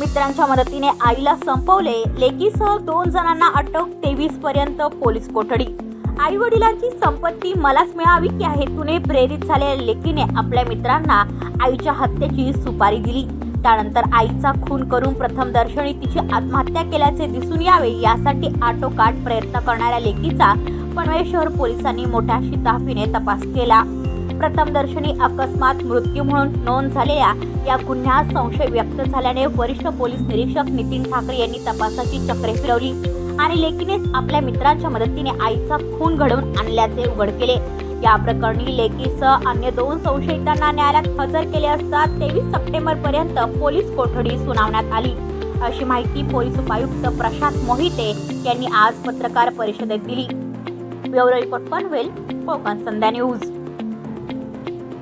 मित्रांच्या मदतीने आईला संपवले. लेकीसह दोन जणांना अटक तेवीस पर्यंत पोलीस कोठडी. आई वडिलांची संपत्ती मलाच मिळावी या हेतूने प्रेरित झालेल्या लेकीने आपल्या मित्रांना आईच्या हत्येची सुपारी दिली. त्यानंतर आईचा खून करून प्रथम दर्शनी तिची आत्महत्या केल्याचे दिसून यावे यासाठी आटोकाट प्रयत्न करणाऱ्या लेकीचा पनवेल शहर पोलिसांनी मोठ्या शिताफीने तपास केला. प्रथमदर्शनी अकस्मात मृत्यू म्हणून नोंद झालेल्या या गुन्ह्यात संशय व्यक्त झाल्याने वरिष्ठ पोलीस निरीक्षक नितीन ठाकरे यांनी तपासाची चक्रे फिरवली आणि लेकीनेच आपल्या मित्राच्या मदतीने आईचा खून घडवून आणल्याचे उघड केले. या प्रकरणी लेकीसह अन्य दोन संशयितांना न्यायालयात हजर केले असता तेवीस सप्टेंबर पर्यंत पोलीस कोठडी सुनावण्यात आली. अशी माहिती पोलीस उपायुक्त प्रशांत मोहिते यांनी आज पत्रकार परिषदेत दिली. Bureau report Panvel Konkan Sandhya news.